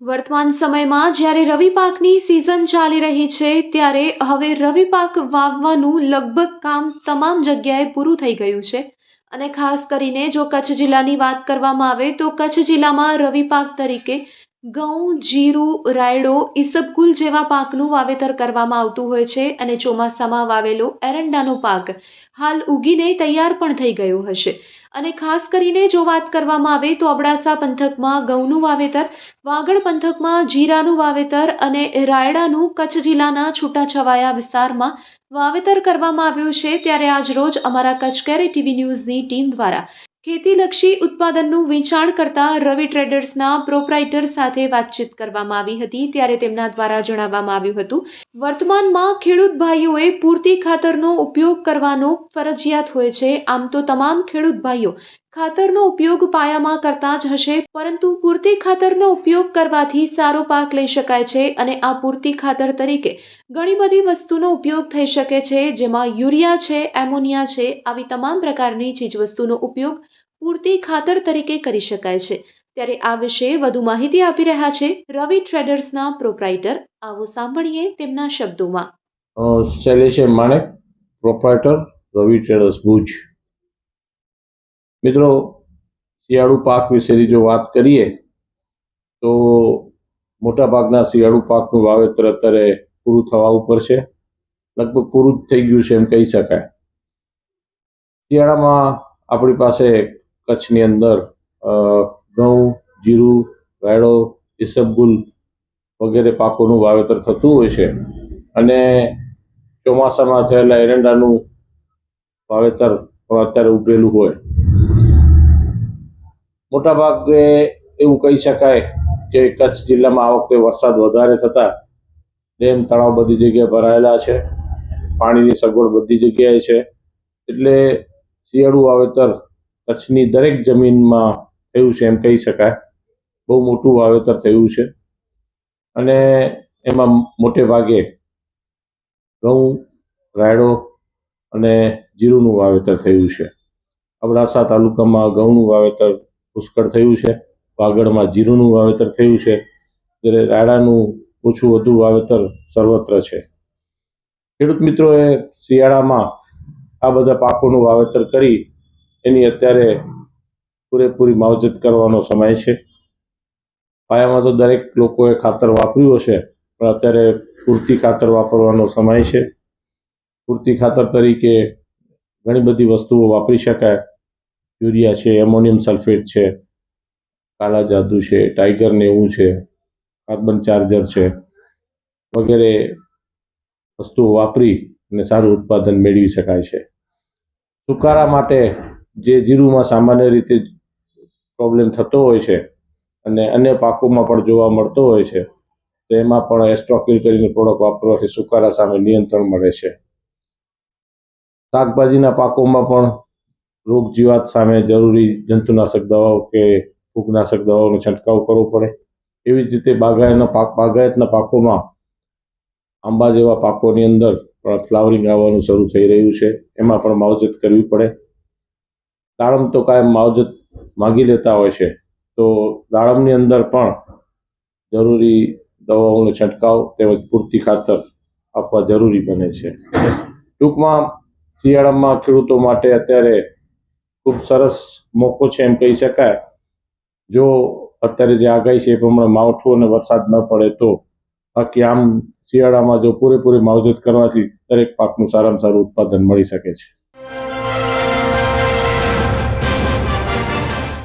વર્તમાન સમયમાં જ્યારે રવિ પાકની સિઝન ચાલી રહી છે, ત્યારે હવે રવિ પાક વાવવાનું લગભગ કામ તમામ જગ્યાએ પૂરું થઈ ગયું છે. અને ખાસ કરીને જો કચ્છ જિલ્લાની વાત કરવામાં આવે તો કચ્છ જિલ્લામાં રવિ પાક તરીકે ઘઉં જીરું, રાયડો ઈસબગુલ જેવા પાકનું વાવેતર કરવામાં આવતું હોય છે અને ચોમાસામાં વાવેલો એરંડાનો પાક હાલ ઉગીને તૈયાર પણ થઈ ગયો હશે. અને ખાસ કરીને જો વાત કરવામાં આવે તો અબડાસા પંથકમાં ઘઉંનું વાવેતર, વાગડ પંથકમાં જીરાનું વાવેતર અને રાયડાનું કચ્છ જિલ્લાના છૂટાછવાયા વિસ્તારમાં વાવેતર કરવામાં આવ્યું છે ત્યારે આજ રોજ અમારા કચ્છ કેરે ટીવી ન્યૂઝની ટીમ દ્વારા ખેતીલક્ષી ઉત્પાદનનું વેચાણ કરતા રવિ ટ્રેડર્સના પ્રોપરાઇટર સાથે વાતચીત કરવામાં આવી હતી, ત્યારે તેમના દ્વારા જણાવવામાં આવ્યું હતું, વર્તમાનમાં ખેડૂત ભાઈઓએ પૂરતી ખાતરનો ઉપયોગ કરવાનો ફરજિયાત હોય છે. આમ તો તમામ ખેડૂત ભાઈઓ ખાતરનો ઉપયોગ પાયામાં કરતા જ હશે, પરંતુ પૂરતી ખાતરનો ઉપયોગ કરવાથી સારો પાક લઈ શકાય છે અને આ પૂરતી ખાતર તરીકે ઘણી બધી વસ્તુનો ઉપયોગ થઈ શકે છે, જેમાં યુરિયા છે, એમોનિયા છે, આવી તમામ પ્રકારની ચીજવસ્તુનો ઉપયોગ પૂરતી ખાતર તરીકે કરી શકાય છે. ત્યારે આ વિશે વધુ માહિતી આપી રહ્યા છે રવિ ટ્રેડર્સના પ્રોપ્રાઇટર. આવો સાંભળીએ તેમના શબ્દોમાં. Shailesh Manek, proprietor, Ravi traders Bhuj. મિત્રો, શિયાળુ પાક વિશેની જો વાત કરીએ, તો મોટાભાગના શિયાળુ પાકનું વાવેતર અત્યારે પૂરું થવા ઉપર છે. લગભગ પૂરું જ થઈ ગયું છે એમ કહી શકાય. શિયાળામાં આપણી પાસે કચ્છની અંદર ઘઉં, જીરું, રાયડો ઈસબગુલ વગેરે પાકોનું વાવેતર થતું હોય છે. અને ચોમાસામાં થયેલા એરંડાનું વાવેતર પણ અત્યારે ઉભેલું હોય. મોટાભાગે એવું કહી શકાય કે કચ્છ જિલ્લામાં આ વખતે વરસાદ વધારે થતા ડેમ, તળાવ બધી જગ્યાએ ભરાયેલા છે. પાણીની સગવડ બધી જગ્યાએ છે. એટલે શિયાળુ વાવેતર કચ્છની દરેક જમીનમાં થયું છે એમ કહી શકાય. બહુ મોટું વાવેતર થયું છે. અને એમાં મોટે ભાગે ઘઉં, રાયડો અને જીરુંનું વાવેતર થયું છે. અબડાસા તાલુકામાં ઘઉંનું વાવેતર પુષ્કળ થયું છે. વાગડમાં જીરુંનું વાવેતર થયું છે. જ્યારે રાયડાનું ઓછું વધુ વાવેતર સર્વત્ર છે. ખેડૂત મિત્રોએ શિયાળામાં આ બધા પાકોનું વાવેતર કરી એની અત્યારે પૂરેપૂરી માવજત કરવાનો સમય છે. પાયામાં તો દરેક લોકોએ ખાતર વાપર્યું હશે, પણ અત્યારે પૂરતી ખાતર વાપરવાનો સમય છે. પૂરતી ખાતર તરીકે ઘણી બધી વસ્તુઓ વાપરી શકાય. યુરિયા છે, એમોનિયમ સલ્ફેટ છે, કાલા જાદુ છે, ટાઈગર નેવું છે, કાર્બન ચાર્જર છે, વગેરે વસ્તુઓ વાપરી અને સારું ઉત્પાદન મેળવી શકાય છે. સુકારા માટે જે જીરુમાં સામાન્ય રીતે પ્રોબ્લેમ થતો હોય છે અને અન્ય પાકોમાં પણ જોવા મળતો હોય છે, તો એમાં પણ એસ્ટ્રોકિલ કરીને પ્રોડક્ટ વાપરવાથી સુકારા સામે નિયંત્રણ મળે છે. શાકભાજીના પાકોમાં પણ રોગ જીવાત સામે જરૂરી જંતુનાશક દવાઓ કે ફૂગનાશક દવાઓનો છંટકાવ કરવો પડે. એવી જ રીતે બાગાયતના પાક, બાગાયતના પાકોમાં આંબા જેવા પાકોની અંદર પણ ફ્લાવરિંગ આવવાનું શરૂ થઈ રહ્યું છે. એમાં પણ માવજત કરવી પડે. દાડમ તો કાયમ માવજત માગી લેતા હોય છે. તો દાડમની અંદર પણ જરૂરી દવાઓનો છંટકાવ તેમજ પૂરતી ખાતર આપવા જરૂરી બને છે. ટૂંકમાં શિયાળામાં ખેડૂતો માટે અત્યારે ખૂબ સરસ મોકો છે એમ કહી શકાય. જો અત્યારે જે આગાહી છે એ પ્રમાણે માવઠું અને વરસાદ ન પડે તો બાકી આમ શિયાળામાં જો પૂરેપૂરી માવજત કરવાથી દરેક પાકનું સારામાં સારું ઉત્પાદન મળી શકે છે.